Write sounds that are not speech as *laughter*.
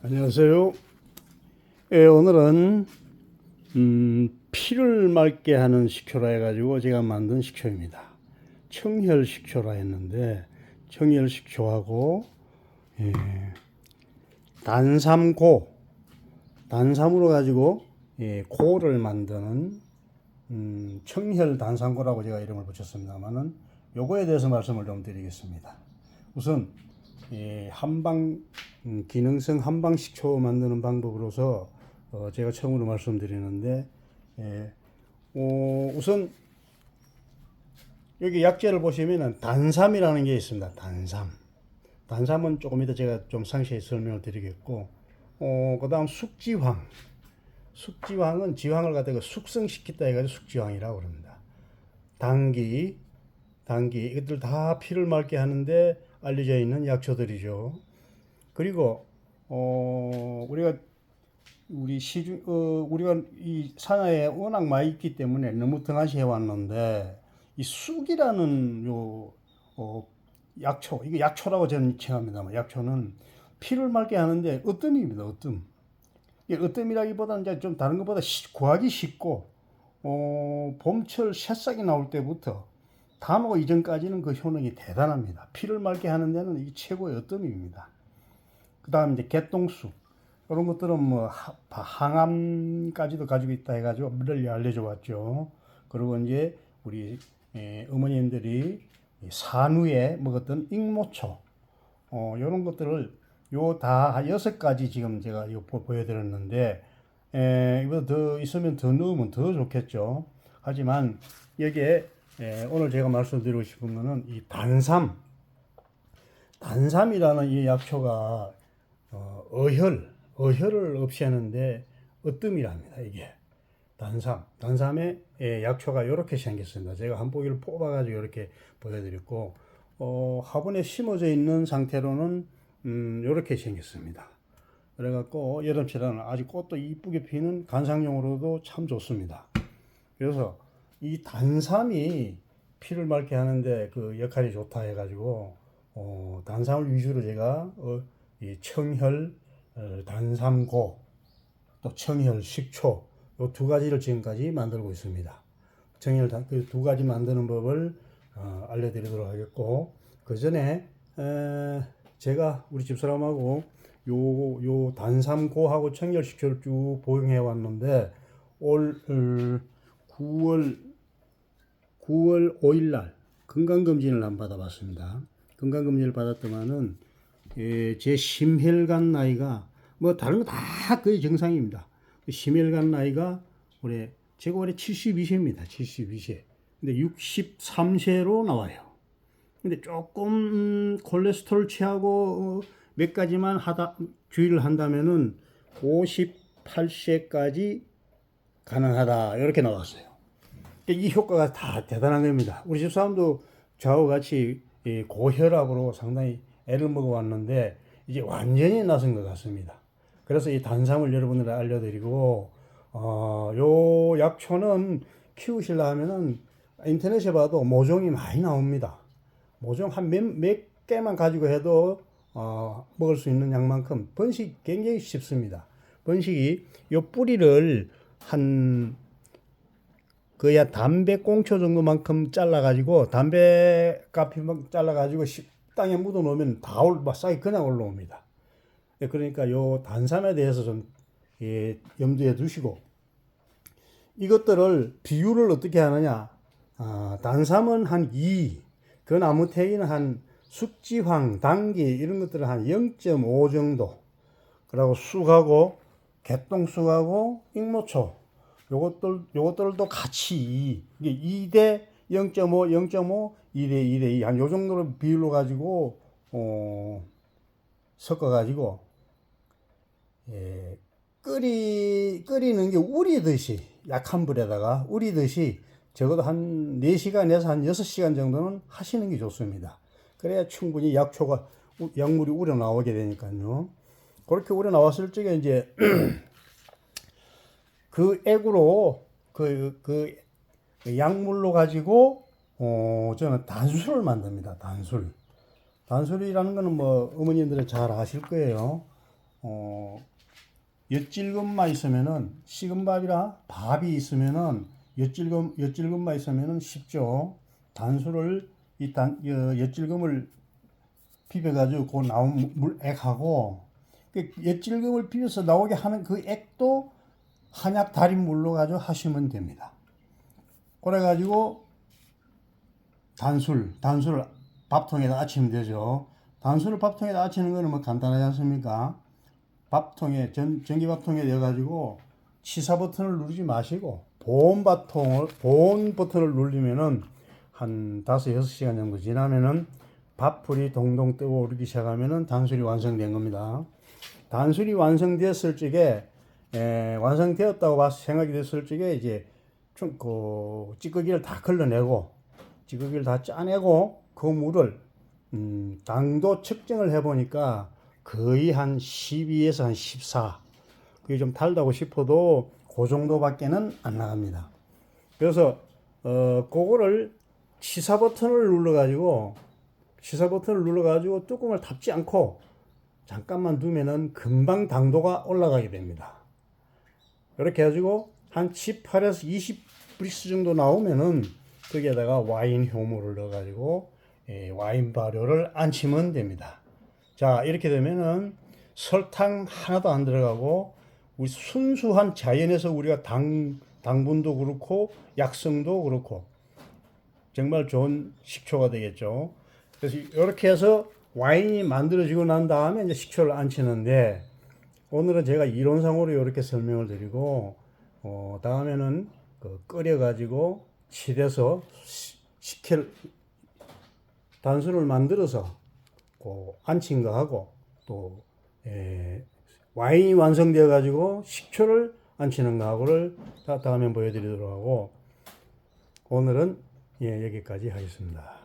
안녕하세요. 예, 오늘은 음, 피를 맑게 하는 식초라 해가지고 제가 만든 식초입니다. 청혈 식초라 했는데 청혈 식초하고 예, 단삼고 단삼으로 가지고 예, 고를 만드는 음, 청혈 단삼고라고 제가 이름을 붙였습니다만은 요거에 대해서 말씀을 좀 드리겠습니다. 우선 이 한방 음, 기능성 한방 식 초 만드는 방법으로서 어, 제가 처음으로 말씀드리는데 예, 어, 우선 여기 약재를 보시면은 단삼이라는 게 있습니다. 단삼. 단삼은 조금 이따 제가 좀 상세히 설명을 드리겠고, 어, 그 다음 숙지황. 숙지황은 지황을 갖다가 숙성시켰다 해가지고 숙지황이라고 그럽니다. 당기, 당기, 이것들 다 피를 맑게 하는데 알려져 있는 약초들이죠. 그리고, 어, 우리가 우리 시중, 어, 우리가 이 산하에 워낙 많이 있기 때문에 너무 등한시 해 왔는데, 이 쑥이라는 요, 어, 약초, 이거 약초라고 저는 칭합니다만, 약초는 피를 맑게 하는데 으뜸입니다, 으뜸. 이 으뜸이라기보다는 이제 좀 다른 것보다 시- 구하기 쉽고, 어, 봄철 새싹이 나올 때부터 단오 이전까지는 그 효능이 대단합니다. 피를 맑게 하는 데는 이게 최고의 으뜸입니다. 그 다음 이제 개똥쑥. 이런 것들은 뭐 하- 항암까지도 가지고 있다 해가지고 널리 알려져 왔죠. 그리고 이제 우리 에, 어머님들이 이 산후에 먹었던 익모초, 어, 이런 것들을 요 다 여섯 가지 지금 제가 요 보- 보여드렸는데, 에, 이보다 더 있으면 더 넣으면 더 좋겠죠. 하지만 여기에 에, 오늘 제가 말씀드리고 싶은 거는 이 단삼, 단삼이라는 이 약초가 어, 어혈, 어혈을 없애는데 으뜸이랍니다, 이게. 단삼, 단삼의 예, 약초가 이렇게 생겼습니다. 제가 한 포기를 뽑아가지고 이렇게 보여드렸고, 어, 화분에 심어져 있는 상태로는 음, 이렇게 생겼습니다. 그래갖고 여름철에는 아주 꽃도 이쁘게 피는 관상용으로도 참 좋습니다. 그래서 이 단삼이 피를 맑게 하는데 그 역할이 좋다 해가지고 어, 단삼을 위주로 제가 어, 이 청혈 어, 단삼고 또 청혈 식초 요두 가지를 지금까지 만들고 있습니다. 청혈 그 두 가지 만드는 법을 어, 알려드리도록 하겠고 그 전에 에, 제가 우리 집사람하고 요, 요 단삼고하고 청혈 식초를 쭉 보용해 왔는데 올 어, 9월 9월 5일 날 건강검진을 안 받아봤습니다. 건강검진을 받았더만은 예, 제 심혈관 나이가 뭐 다른 거 다 거의 정상입니다. 심혈관 나이가 올해 제가 올해 72세입니다. 72세. 근데 63세로 나와요. 근데 조금 콜레스테롤 취하고 어, 몇 가지만 하다 주의를 한다면은 58세까지 가능하다 이렇게 나왔어요. 그러니까 이 효과가 다 대단한 겁니다. 우리 집 사람도 저하고 같이 이 고혈압으로 상당히 애를 먹어왔는데 이제 완전히 나선 것 같습니다. 그래서 이 단삼을 여러분들 알려드리고 어, 요 약초는 키우실라 하면은 인터넷에 봐도 모종이 많이 나옵니다. 모종 한몇 몇 개만 가지고 해도 어, 먹을 수 있는 양만큼 번식 굉장히 쉽습니다. 번식이 요 뿌리를 한 그야 담배 꽁초 정도만큼 잘라가지고 담배 값이만 잘라가지고 시- 땅에 묻어 놓으면 다 올, 막 싹이 그냥 올라옵니다. 예, 그러니까 요 단삼에 대해서 좀 예, 염두에 두시고 이것들을 비율을 어떻게 하느냐? 아, 단삼은 한 2, 그 나무테이는 한 숙지황, 당기 이런 것들은 한 0.5 정도. 그리고 쑥하고 개똥쑥하고 익모초 요것들 요것들도 같이 이게 2대 0.5, 0.5, 2대 2대 2한 요 정도로 비율로 가지고 어 섞어 가지고 예, 끓이 끓이는 게 우리듯이 약한 불에다가 우리듯이 적어도 한 4시간에서 한 6시간 정도는 하시는 게 좋습니다. 그래야 충분히 약초가 우- 약물이 우려 나오게 되니까요. 그렇게 우려 나왔을 적에 이제 *clears throat* 그 액으로 그, 그 약물로 가지고 어 저는 단술을 만듭니다. 단술. 단술이라는 거는 뭐 어머님들은 잘 아실 거예요. 어, 엿질금만 있으면은 식은 밥이라 밥이 있으면은 엿질금 엿질금만 있으면은 쉽죠. 단수를 이단 엿질금을 비벼 가지고 그 나온 물액하고 그 엿질금을 비벼서 나오게 하는 그 액도 한약 달인 물로 가지고 하시면 됩니다. 그래가지고 단술 단술을 밥통에다 아치면 되죠. 단술을 밥통에다 아치는 거는 뭐 간단하지 않습니까? 밥통에 전 전기밥통에 넣어가지고 치사 버튼을 누르지 마시고 보온 버튼을 보온 버튼을 누르면은 한 다섯 여섯 시간 정도 지나면은 밥풀이 동동 뜨거오르기 시작하면은 단술이 완성된 겁니다. 단술이 완성되었을 적에 에, 완성되었다고 생각이 됐을 적에 이제 좀 그 찌꺼기를 다 걸러내고 찌꺼기를 다 짜내고 그 물을 음, 당도 측정을 해보니까 거의 한 12에서 한 14. 그게 좀 달다고 싶어도 그 정도밖에는 안 나갑니다. 그래서 어 그거를 치사 버튼을 눌러 가지고 치사 버튼을 눌러 가지고 뚜껑을 닫지 않고 잠깐만 두면은 금방 당도가 올라가게 됩니다. 이렇게 해가지고 한 18에서 20 브리스 정도 나오면은 거기에다가 와인 효모를 넣어가지고 예, 와인 발효를 안치면 됩니다. 자 이렇게 되면은 설탕 하나도 안 들어가고 우리 순수한 자연에서 우리가 당 당분도 그렇고 약성도 그렇고 정말 좋은 식초가 되겠죠. 그래서 이렇게 해서 와인이 만들어지고 난 다음에 이제 식초를 안치는데 오늘은 제가 이론상으로 이렇게 설명을 드리고 어, 다음에는 그 끓여가지고 시- 식힐 단수를 만들어서 그 안친 거하고 또 에, 와인이 완성되어 가지고 식초를 안치는 거하고를 다 다음에 보여드리도록 하고 오늘은 예, 여기까지 하겠습니다.